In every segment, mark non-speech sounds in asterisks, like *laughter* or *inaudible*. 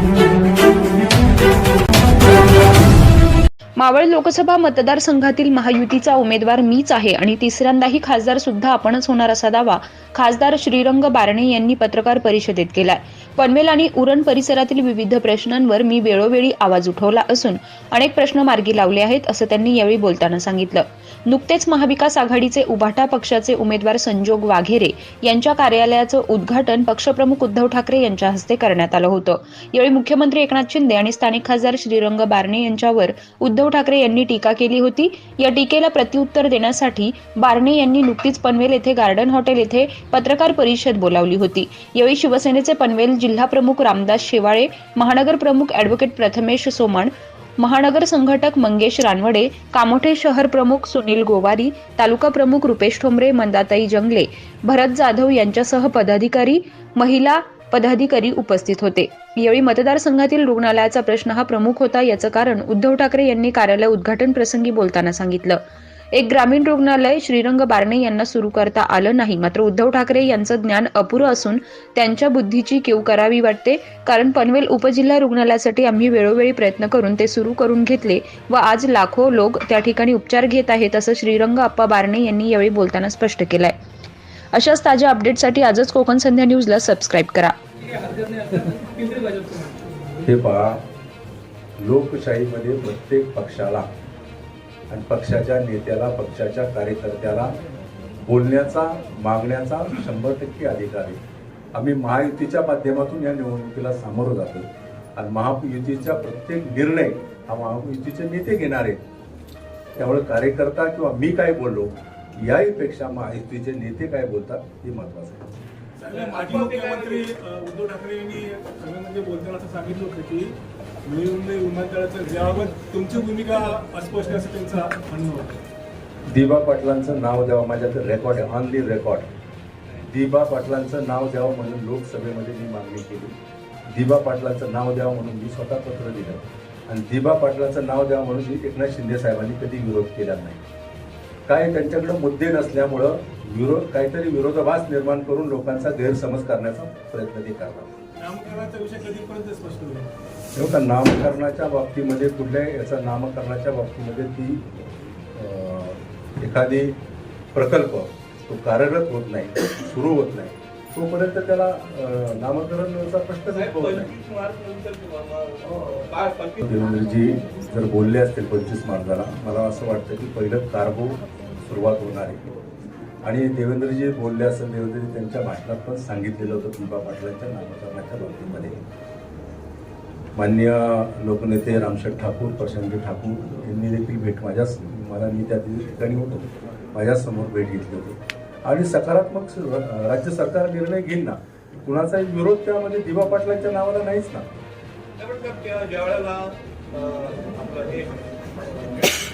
Thank you. Maval Lok Sabha मतदारसंघातील महायुतीचा उमेदवार मीच आहे आणि तिसऱ्यांदाही खासदार सुद्धा आपणच होणार असा दावा खासदार श्रीरंग बारणे यांनी पत्रकार परिषदेत केलाय. पनवेल आणि उरण परिसरातील विविध प्रश्नांवर मी वेळोवेळी आवाज उठवला असून अनेक प्रश्न मार्गी लावले आहेत असं त्यांनी यावेळी बोलताना सांगितलं. नुकतेच महाविकास आघाडीचे उभाटा पक्षाचे उमेदवार संजोग वाघेरे यांच्या कार्यालयाचं उद्घाटन पक्षप्रमुख उद्धव ठाकरे यांच्या हस्ते करण्यात आलं होतं. यावेळी मुख्यमंत्री एकनाथ शिंदे आणि स्थानिक खासदार श्रीरंग बारणे यांच्यावर उद्धव ठाकरे यांनी टीका केली होती. या टीकेला प्रत्युत्तर देण्यासाठी बारणे यांनी नुकतीच पनवेल येथे गार्डन हॉटेल येथे पत्रकार परिषद बोलावली होती. यावेळी शिवसेनेचे पनवेल जिल्हा प्रमुख रामदास शेवाळे महानगर प्रमुख अॅडव्होकेट प्रथमेश सोमण महानगर संघटक मंगेश रानवडे कामोठे शहर प्रमुख सुनील गोवारी तालुका प्रमुख रुपेश ठोंबरे मंदाताई जंगले भरत जाधव यांच्यासह पदाधिकारी महिला पदाधिकारी उपस्थित होते. यावेळी मतदारसंघातील रुग्णालयाचा प्रश्न हा प्रमुख होता याचं कारण उद्धव ठाकरे यांनी कार्यालय उद्घाटन प्रसंगी बोलताना सांगितलं. एक ग्रामीण रुग्णालय श्रीरंग बारणे यांना सुरू करता आलं नाही मात्र उद्धव ठाकरे यांचं ज्ञान अपुरं असून त्यांच्या बुद्धीची केव करावी वाटते कारण पनवेल उपजिल्हा रुग्णालयासाठी आम्ही वेळोवेळी प्रयत्न करून ते सुरू करून घेतले व आज लाखो लोक त्या ठिकाणी उपचार घेत आहेत असं श्रीरंग अप्पा बारणे यांनी यावेळी बोलताना स्पष्ट केलंय. अशाच ताज्या अपडेटसाठी आजच कोकण संध्या न्यूजला सबस्क्राईब करा. हे पहा लोकशाहीमध्ये प्रत्येक पक्षाला आणि पक्षाच्या नेत्याला पक्षाच्या कार्यकर्त्याला बोलण्याचा मागण्याचा शंभर टक्के अधिकार आहे. आम्ही महायुतीच्या माध्यमातून या निवडणुकीला सामोरं जातो. आणि महायुतीचा प्रत्येक निर्णय हा महायुतीचे नेते घेणार. आहेत त्यामुळे कार्यकर्ता किंवा मी काय बोललो याहीपेक्षा महायुतीचे नेते काय बोलतात हे महत्वाचं आहे. माजी मुख्यमंत्री उद्धव ठाकरे यांनी सगळ्यांमध्ये बोलताना असं सांगितलं होतं की मुलींमध्ये विमानतळाचं याबाबत तुमची भूमिका अस्पष्ट असं त्यांचं म्हणणं होतं. दिबा पाटलांचं नाव द्यावं. माझ्याकडे रेकॉर्ड आहे. ऑनली रेकॉर्ड दिबा पाटलांचं नाव द्यावं म्हणून लोकसभेमध्ये मी मागणी केली. दिबा पाटलांचं नाव द्यावं म्हणून मी स्वतः पत्र दिलं. आणि दिबा पाटलांचं नाव द्यावं म्हणून मी एकनाथ शिंदे साहेबांनी कधी विरोध केला नाही. काय त्यांच्याकडे मुद्दे नसल्यामुळं विरोध काहीतरी विरोधाभास निर्माण करून लोकांचा गैरसमज करण्याचा प्रयत्न ते करतात. नामकरणाचा विषय कधीपर्यंत स्पष्ट होईल? तेव्हा नामकरणाच्या बाबतीमध्ये कुठल्या याचा नामकरणाच्या बाबतीमध्ये ती एखादी प्रकल्प तो कार्यरत होत नाही सुरू होत नाही. तोपर्यंत त्याला नामकरणाचा प्रश्नच नाही. देवेंद्रजी जर बोलले असतील पंचवीस मार्गाला मला असं वाटतं की पहिलं कार्बो सुरुवात होणार आहे. आणि देवेंद्रजी बोलले असेल देवेंद्रजी त्यांच्या भाषणात पण सांगितलेलं होतं दीपा पाटलांच्या नामकरणाच्या बाबतीमध्ये. मान्य लोकनेते रामशेठ ठाकूर प्रशांतजी ठाकूर यांनी देखील भेट माझ्या मला मी त्या ठिकाणी होतो माझ्यासमोर भेट घेतली होती. आणि सकारात्मक राज्य सरकार निर्णय घेईल ना कुणाचाही विरोध त्यामध्ये दिवा पाटलांच्या नावाला नाहीच ना. ज्या वेळेला आपलं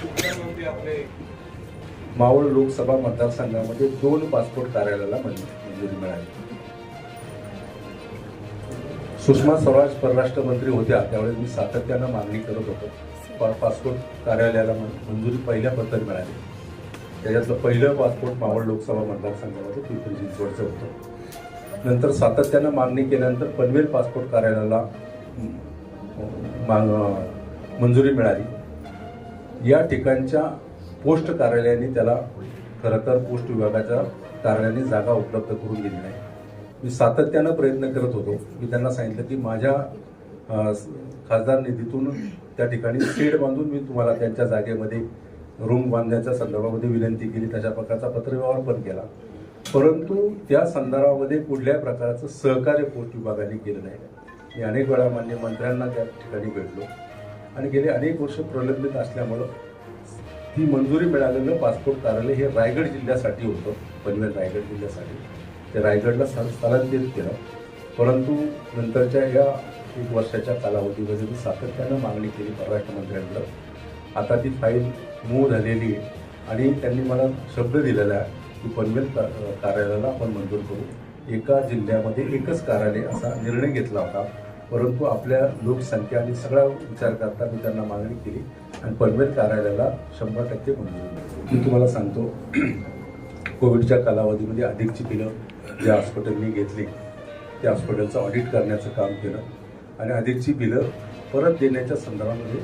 मुख्यमंत्री आपले मावळ लोकसभा मतदारसंघामध्ये दोन पासपोर्ट कार्यालयाला मंजू- मंजुरी मिळाली. सुषमा स्वराज परराष्ट्र मंत्री होत्या त्यावेळेस मी सातत्यानं मागणी करत होतो. पासपोर्ट कार्यालयाला मंजुरी पहिल्या पत्र मिळाली. त्याच्यातलं पहिलं पासपोर्ट मावळ लोकसभा मतदारसंघामध्ये पिंपरी चिंचवडचं होतं. नंतर सातत्यानं मागणी केल्यानंतर पनवेल पासपोर्ट कार्यालयाला म- माग मंजुरी मिळाली. या ठिकाणच्या पोस्ट कार्यालयाने त्याला खरं तर पोस्ट विभागाच्या कार्यालयाने जागा उपलब्ध करून दिली नाही. मी सातत्यानं प्रयत्न करत होतो. मी त्यांना सांगितलं की माझ्या खासदार निधीतून त्या ठिकाणी शेड बांधून मी तुम्हाला त्यांच्या जागेमध्ये रूम बांधण्याच्या संदर्भामध्ये विनंती केली तशा प्रकारचा पत्रव्यवहार पण केला. परंतु त्या संदर्भामध्ये कुठल्याही प्रकारचं सहकार्य पोस्ट विभागाने केलं नाही. मी अनेक वेळा मान्य मंत्र्यांना त्या ठिकाणी भेटलो आणि गेले अनेक वर्ष प्रलंबित असल्यामुळं ती मंजुरी मिळालेलं पासपोर्ट कार्यालय हे रायगड जिल्ह्यासाठी होतं पनवेल रायगड जिल्ह्यासाठी. ते रायगडला स्थळ- स्थलांतरित केलं. परंतु नंतरच्या या एक वर्षाच्या कालावधीमध्ये मी सातत्यानं मागणी केली परराष्ट्र मंत्र्यांकडं. आता ती फाईल मूव झालेली आहे. आणि त्यांनी मला शब्द दिलेला आहे की पनवेल कार्यालयाला आपण मंजूर करू. एका जिल्ह्यामध्ये एकच कार्यालय असा निर्णय घेतला होता. परंतु आपल्या लोकसंख्या आणि सगळा विचार करता मी त्यांना मागणी केली आणि पनवेल कार्यालयाला शंभर टक्के मंजूर मी तुम्हाला सांगतो *clears throat* कोविडच्या कालावधीमध्ये अधिकची बिलं ज्या हॉस्पिटलनी घेतली त्या हॉस्पिटलचं ऑडिट करण्याचं काम केलं आणि अधिकची बिलं परत देण्याच्या संदर्भामध्ये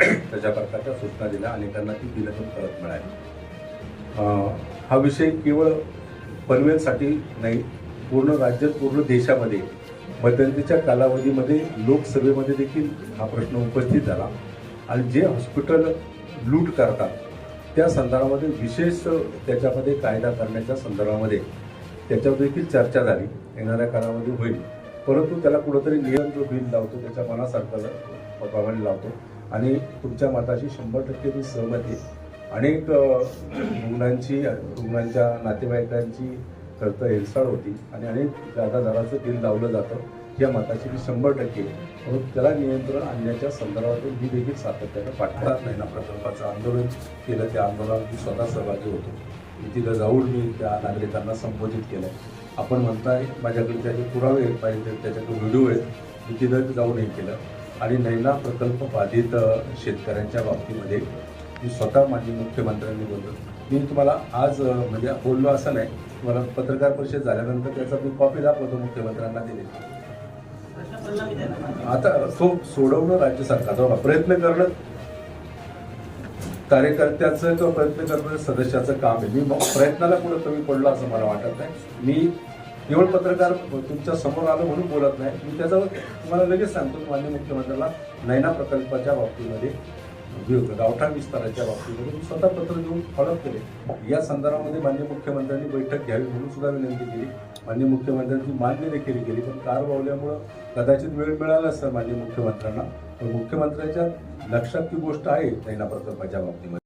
त्याच्या प्रकारच्या सूचना दिल्या अनेकांना ती दिलं पण परत मिळाली. हा विषय केवळ पनवेलसाठी नाही पूर्ण राज्यात पूर्ण देशामध्ये मध्यंतरीच्या कालावधीमध्ये लोकसभेमध्ये देखील हा प्रश्न उपस्थित झाला. आणि जे हॉस्पिटल लूट करतात त्या संदर्भामध्ये विशेष त्याच्यामध्ये कायदा करण्याच्या संदर्भामध्ये त्याच्यावर देखील चर्चा झाली. येणाऱ्या काळामध्ये होईल. परंतु त्याला कुठंतरी नियम जो बिल लावतो त्याच्या मनासारखं प्रमाणे लावतो. आणि तुमच्या मताशी शंभर टक्के मी सहमत आहे. अनेक रुग्णांची रुग्णांच्या नातेवाईकांची खर्च तर हेळसाळ होती आणि अनेक जादा झाडाचं तेल लावलं जातं. या मताची मी शंभर टक्के म्हणून त्याला नियंत्रण आणण्याच्या संदर्भातून मी देखील सातत्यानं पाठवत नाही. ना प्रकल्पाचं आंदोलन केलं त्या आंदोलनात मी स्वतः सहभागी होतो. मी तिथं जाऊन मी त्या नागरिकांना संबोधित केलं. आपण म्हणताय माझ्याकडे त्याचे पुरावे आहेत पाहिजे त्याच्याकडे व्हिडिओ आहेत. मी तिथं जाऊन हे केलं. आणि नैना प्रकल्प बाधित शेतकऱ्यांच्या बाबतीमध्ये मी स्वतः माझी मुख्यमंत्र्यांनी बोललो. मी तुम्हाला आज म्हणजे बोललो असं नाही तुम्हाला पत्रकार परिषद झाल्यानंतर त्याचा मी कॉपी दाखवतो मुख्यमंत्र्यांना दिली. आता तो सोडवणं राज्य सरकारचा प्रयत्न करणं कार्यकर्त्याचं किंवा प्रयत्न करणाऱ्या सदस्याचं काम आहे. मी प्रयत्नाला कुठं कमी पडलो असं मला वाटत नाही. मी केवळ पत्रकार तुमच्यासमोर आलो म्हणून बोलत नाही. मी त्याच्यावर तुम्हाला लगेच सांगतो की मान्य मुख्यमंत्र्याला नैना प्रकल्पाच्या बाबतीमध्ये गावठा गावठाण विस्ताराच्या बाबतीमध्ये मी स्वतः पत्र देऊन फॉलोअप केले. या संदर्भामध्ये मान्य मुख्यमंत्र्यांनी बैठक घ्यावी म्हणून सुद्धा विनंती केली. मान्य मुख्यमंत्र्यांची मान्य देखील केली पण कार वावल्यामुळं कदाचित वेळ मिळाला असता मान्य मुख्यमंत्र्यांना. पण मुख्यमंत्र्यांच्या लक्षात ती गोष्ट आहे नैना प्रकल्पाच्या बाबतीमध्ये.